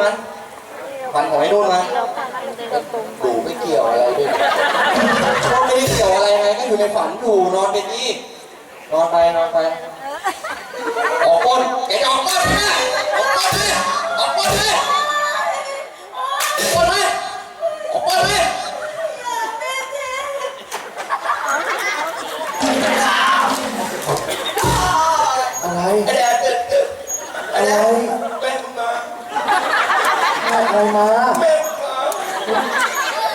ฝันฝันไว้นู่นมั้ยฝันของไอ้นู่นมั้ยดูไม่เกี่ยวอะไรด้วยก็ไม่ได้เกี่ยวอะไรไงก็อยู่ในฝันอยู่นอนไปนี่นอนไปนอนไป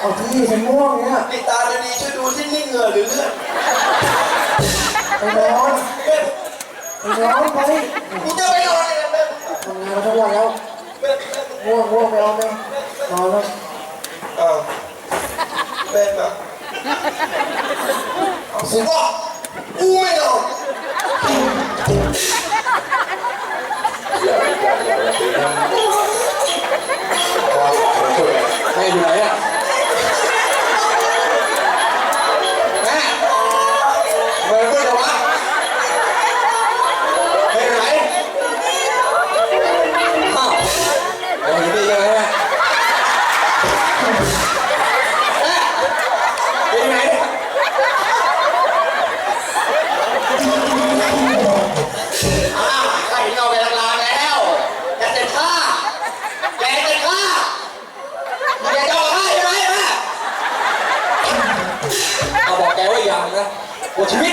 เอาที่ฉันม่วงเนี่ยนี่ตาดีๆช่วยดูที่นี่เหงื่อหรือเลือดไปนอนแม่งไปนอนไปกูจะไปนอนเลยนะแม่งทำงานมาทั้งวันแล้วแม่งแม่งง่วงง่วงไปเอาไหมนอนแล้วอ้าวแม่งมาผมบอกกูไม่นอน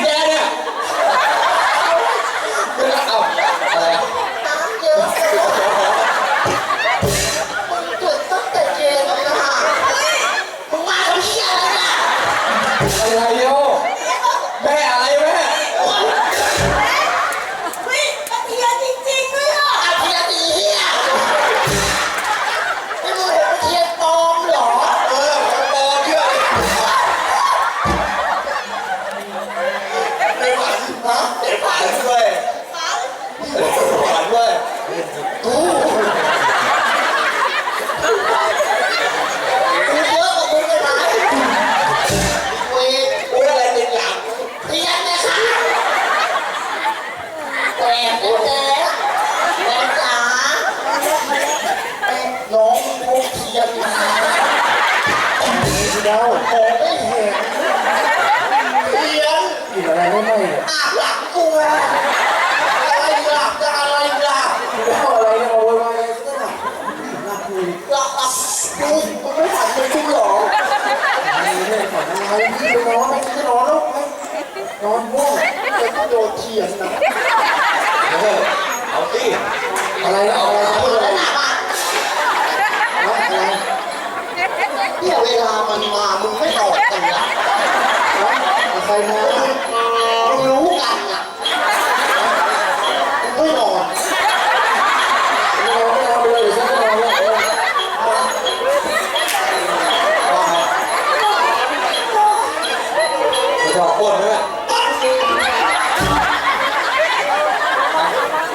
โโด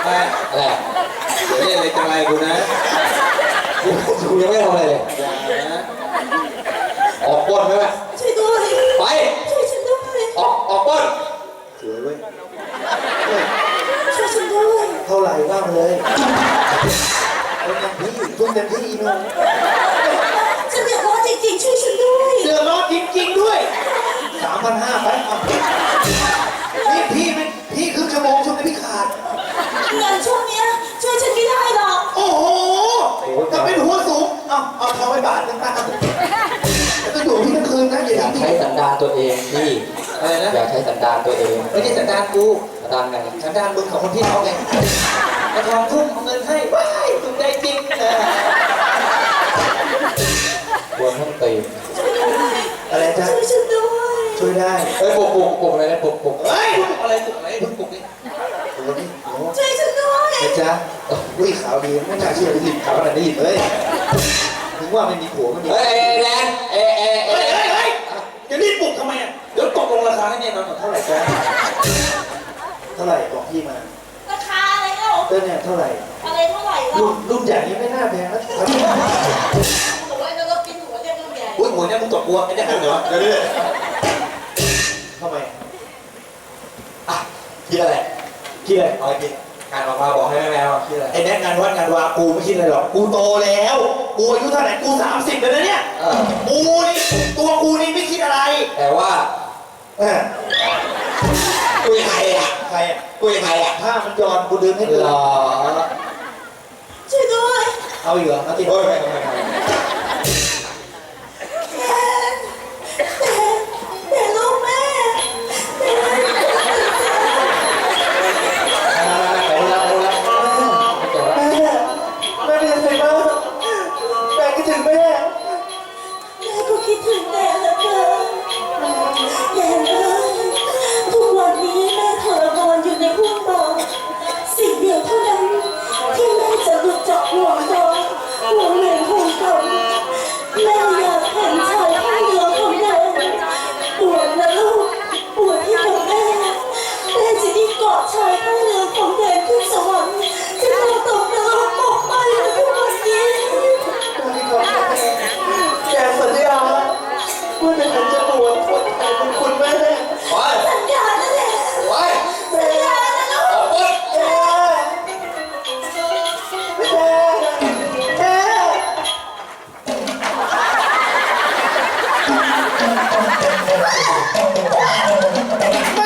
แม่แม่อะไรอะเดี๋ยวเล่นอะไรจังไรกูนะกูกูยังไม่ทำอะไรเลยอย่านะออกก้นไหมแม่ช่วยด้วยไป ช่วยฉันด้วยออกออกก้นสวยเว้ยช่วยฉันด้วยเท่าไหร่บ้างเลยเอาเต็มที่ทุ่มเต็มที่อีโน่ฉัน ช้สันดานตัวเองไม่ใช่สันดานกูสันดานไงสันดานมึงของคนที่เขาไงกระทองทุ่มเอาเงินให้ว้ายถูกใจจริงเออควรทั้งตีนอะไรจ๊ะช่วยฉันด้วยช่วยได้เฮ้ยปลุกปลุกปลุกอะไรนะปลุกปลุกเฮ้ยอะไรปลุกอะไรเพิ่งปลุกนี่โอ้โหนี่โอ้โหช่วยฉันด้วยเดี๋ยวจ๊ะอุ้ยขาวดีไม่น่าเชื่อเลยดิขาวขนาดนี้เฮ้ยถึงว่าไม่มีผัวไม่มีเฮ้ยเอ้ยแดน งราคาให้เนี่ยนอนก่อนเท่าไหร่จ๊ะเท่าไหร่บอกพี่มาราคาอะไรเล่าเต้นเนี่ยเท่าไหร่ อะไรเท่าไหร่เล่ารุ่นรุ่นใหญ่นี้ไม่น่าแพงนะหนูไอ้นั่นก็กินหัวเรียกลูกใหญ่อุ้ยหัวเนี่ยมึงตกบัวไอ้เนี่ยเหรอเดี๋ยวดิทำไมอะกินอะไรกินอะไรเอาอะไรกินการออกมาบอกให้แม่แมวชื่ออะไรไอ้แน็กงานวัดงานวากูไม่คิดอะไรหรอกกูโตแล้วกูอายุเท่าไหร่กูสามสิบแล้วนะเนี่ยเออกูนี่ตัวกูนี่ไม่คิดอะไร แต่ว่า เออคุยใครอะใครอะคุยใครอะถ้ามันย้อนกูดึงให้ดูหรอช่วยด้วยเอาอีกเหรอเอาติดโอ้ยไม่ไม่ไม่ มา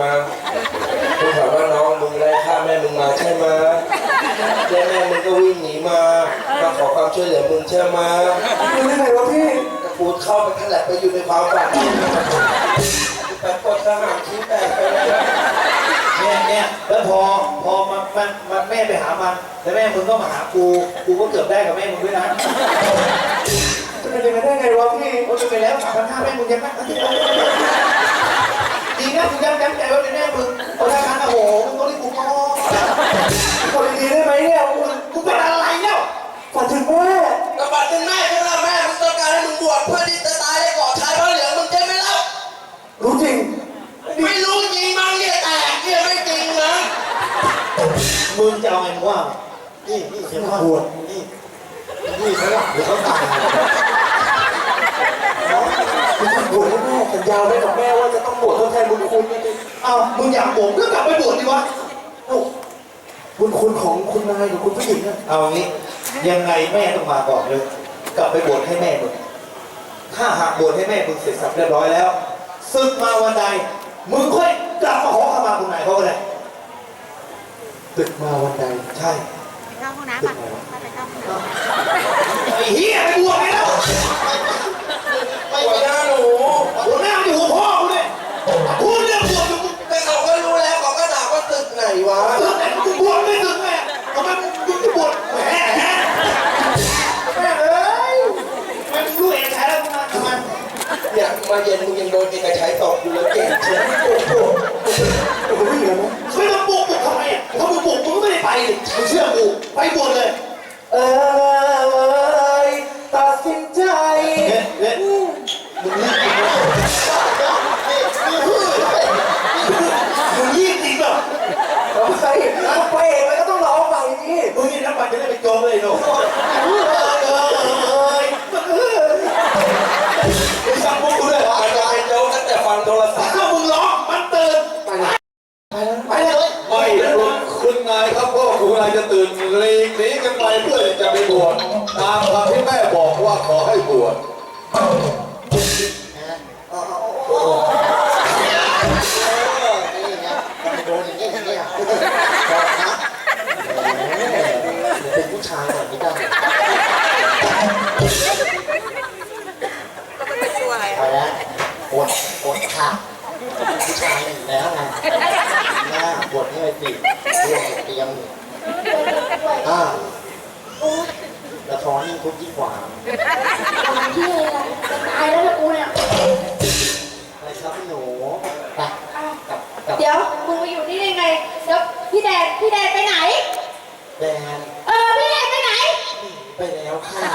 ม่มึงใช่ไหมมึงถามว่าน้องมึงไล่ฆ่าแม่มึงมาใช่ไหมแล้วแม่มึงก็วิ่งหนีมามาขอความช่วยเหลือมึงใช่ไหมรู้ได้ไงวะพี่แต่กูเข้าไปนั่นแหละไปอยู่ในความฝันไปกดสหารชิ้นแตกไปแล้วเนี่ยเนี่ยแล้วพอพอมันมันมันแม่ไปหามันแล้วแม่มึงก็มาหากูกูก็เกือบได้กับแม่มึงด้วยนะจะเป็นยังไงได้ไงวะพี่โอ้จะไปแล้วสามพันห้าแม่มึงยังไม่ เสียงข้าบวชนี่นี่เขาหลับหรือเขาตายมึงบวชให้แม่สัญญาไว้กับแม่ว่าจะต้องบวชทดแทนบุญคุณนะดิเอ้ามึงอยากบวชก็กลับไปบวชดีวะเอ้บุญคุณของคุณนายกับคุณผู้หญิงอะเอางี้ ยังไงแม่ต้องมาก่อนเลย กลับไปบวชให้แม่มึงถ้าหากบวชให้แม่มึงเสร็จสับเรียบร้อยแล้วศึกมาวันใดมึงค่อยกลับมาขอขมาคุณนายเขาก็ได้ศึกมาวันใดใช่ เข้าห้องน้ำป่ะถ้า ไปเข้าห้องน้ำไอ้เหี้ยไปบวชไปแล้วไม่หัวหน้าหนูหัวหน้าอยู่หัวพ่อกูเนี่ยพูดเรื่องบวชอยู่แต่เขาก็รู้แล้วเขาก็ถามว่าตึกไหนวะมึงไหนมึงบวชไม่ถึงแม่ทำไม มึงรีบจริงเหรอมึงรีบจริงเหรอทำไมมึงไปเองมันก็ต้องร้องไปนี่มึงนี่นักบัตรจะได้ไปโจมเลยหนูเอ้ยเอ้ยเอ้ยมึงสั่งพวกกูเลยเหรออาจารย์โจ๊กตั้งแต่ฟังโทรศัพท์ก็มึงร้องมันตื่นไปเลยไปเลยไม่คุณคุณนายครับพ่อคุณนายจะตื่นหลีกหนีกันไปเพื่อจะไปบวชตามคำที่แม่บอกว่าขอให้บวช โดนอย่างนี้อย่างนี้อะเป็นผู้ชายหน่อยไม่ได้ อยู่นี่ยังไงแล้วพี่แดนพี่แดนไปไหน แดนเออพี่แดนไปไหน ไปแล้วค่ะ